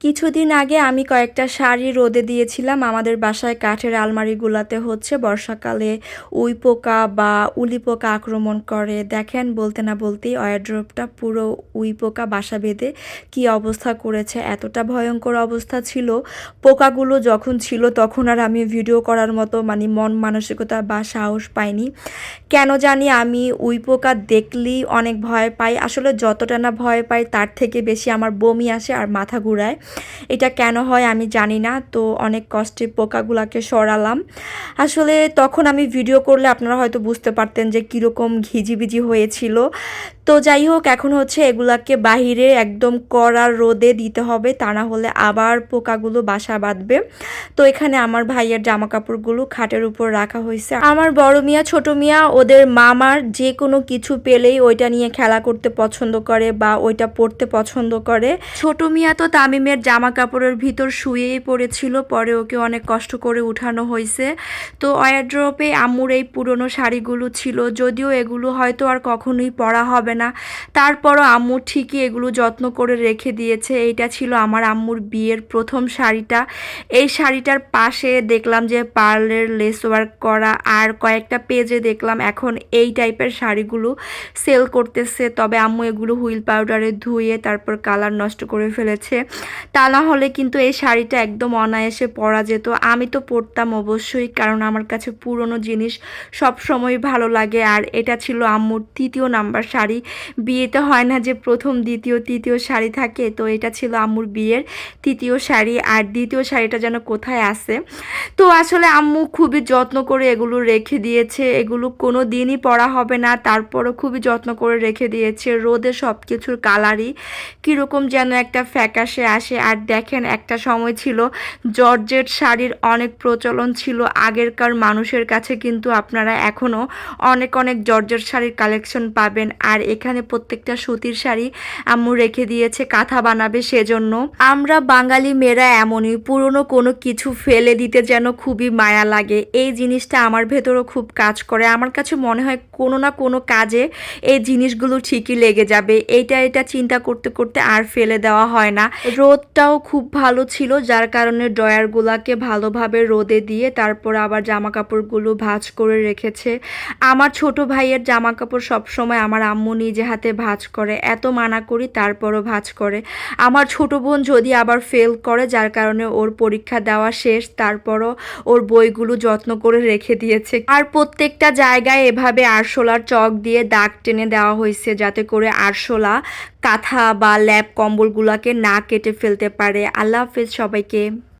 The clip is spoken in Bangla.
কিছুদিন আগে আমি কয়েকটা শাড়ি রোদে দিয়েছিলাম। আমাদের বাসায় কাঠের আলমারিগুলাতে হচ্ছে বর্ষাকালে উই পোকা বা উলি পোকা আক্রমণ করে। দেখেন, বলতে না বলতেই ওয়ারড্রপটা পুরো উই পোকা, বাসা বেঁধে কী অবস্থা করেছে। এতটা ভয়ঙ্কর অবস্থা ছিল। পোকাগুলো যখন ছিল তখন আর আমি ভিডিও করার মতো মানে মন মানসিকতা বা সাহস পাইনি। কেন জানি আমি উই পোকা দেখলেই অনেক ভয় পাই। আসলে যতটা না ভয় পাই তার থেকে বেশি আমার বমি আসে আর মাথা ঘুরায়। এটা কেন হয় আমি জানি না, তো অনেক কষ্টে পোকাগুলাকে সরালাম। আসলে তখন আমি ভিডিও করলে আপনারা হয়তো বুঝতে পারতেন যে কীরকম ঘিজিবিজি হয়েছিল। তো যাই হোক, এখন হচ্ছে এগুলাকে বাহিরে একদম কড়া রোদে দিতে হবে, তা না হলে আবার পোকাগুলো বাসা বাঁধবে। তো এখানে আমার ভাইয়ের জামা কাপড়গুলো খাটের উপর রাখা হয়েছে। আমার বড় মিয়া, ছোট মিয়া, ওদের মামার যে কোনো কিছু পেলেই ওইটা নিয়ে খেলা করতে পছন্দ করে বা ওইটা পড়তে পছন্দ করে। ছোট মিয়া তো তামিমের জামা কাপড়ের ভিতর শুয়েই পড়েছিল, পরে ওকে অনেক কষ্ট করে উঠানো হয়েছে। তো ওয়ারড্রপে আম্মুর এই পুরনো শাড়িগুলো ছিল, যদিও এগুলো হয়তো আর কখনোই পরা হবে না। তারপরও আম্মু ঠিকই এগুলো যত্ন করে রেখে দিয়েছে। এইটা ছিল আমার আম্মুর বিয়ের প্রথম শাড়িটা। এই শাড়িটার পাশে দেখলাম যে পার্লের লেস ওয়ার্ক করা আর কয়েকটা পেজে দেখলাম এখন এই টাইপের শাড়িগুলো সেল করতেছে। তবে আম্মু এগুলো হুইল পাউডারে ধুয়ে তারপর কালার নষ্ট করে ফেলেছে। তা না হলে কিন্তু এই শাড়িটা একদম অনায়াসে পরা যেত। আমি তো পরতাম অবশ্যই, কারণ আমার কাছে পুরনো জিনিস সব সময় ভালো লাগে। আর এটা ছিল আম্মুর তৃতীয় নাম্বার শাড়ি। বিয়েতে হয় না যে প্রথম, দ্বিতীয়, তৃতীয় শাড়ি থাকে, তো এটা ছিল আম্মুর বিয়ের তৃতীয় শাড়ি। আর দ্বিতীয় শাড়িটা যেন কোথায় আছে? তো আসলে আম্মু খুবই যত্ন করে এগুলো রেখে দিয়েছে। এগুলো কোনো দিনই পরা হবে না। তারপরও খুবই যত্ন করে রেখে দিয়েছে। রোদে সব কিছুর কালারই কীরকম যেন একটা ফ্যাকাশে আসে। আর দেখেন, একটা সময় ছিল জর্জেট শাড়ির অনেক প্রচলন ছিল, আগেরকার মানুষের কাছে কিন্তু আপনারা এখনও অনেক অনেক জর্জেট শাড়ির কালেকশন পাবেন। আর এখানে প্রত্যেকটা সুতির শাড়ি আম্মু রেখে দিয়েছে, কাঁথা বানাবে সেজন্য। আমরা বাঙালি মেয়েরা এমনই, পুরনো কোনো কিছু ফেলে দিতে যেন খুবই মায়া লাগে। এই জিনিসটা আমার ভেতরও খুব কাজ করে। আমার কাছে মনে হয় কোনো না কোনো কাজে এই জিনিসগুলো ঠিকই লেগে যাবে। এইটা এটা চিন্তা করতে করতে আর ফেলে দেওয়া হয় না। রোদটাও খুব ভালো ছিল, যার কারণে ড্রয়ারগুলোকে ভালোভাবে রোদে দিয়ে তারপর আবার জামা কাপড়গুলো ভাঁজ করে রেখেছে। আমার ছোট ভাইয়ের জামা কাপড় সবসময় আমার আম্মু নিজে হাতে ভাঁজ করে, এত মানা করি তারপরও ভাঁজ করে। আমার ছোট বোন যদি আবার ফেল করে, যার কারণে ওর পরীক্ষা দেওয়া শেষ, তারপরও ওর বইগুলো যত্ন করে রেখে দিয়েছে। আর প্রত্যেকটা জায়গায় এভাবে আরশোলার চক দিয়ে দাগ টেনে দেওয়া হয়েছে, যাতে করে আরশোলা কাঁথা বা ল্যাব কম্বলগুলোকে না কেটে ফেলতে পারে। আল্লাহ হাফেজ সবাইকে।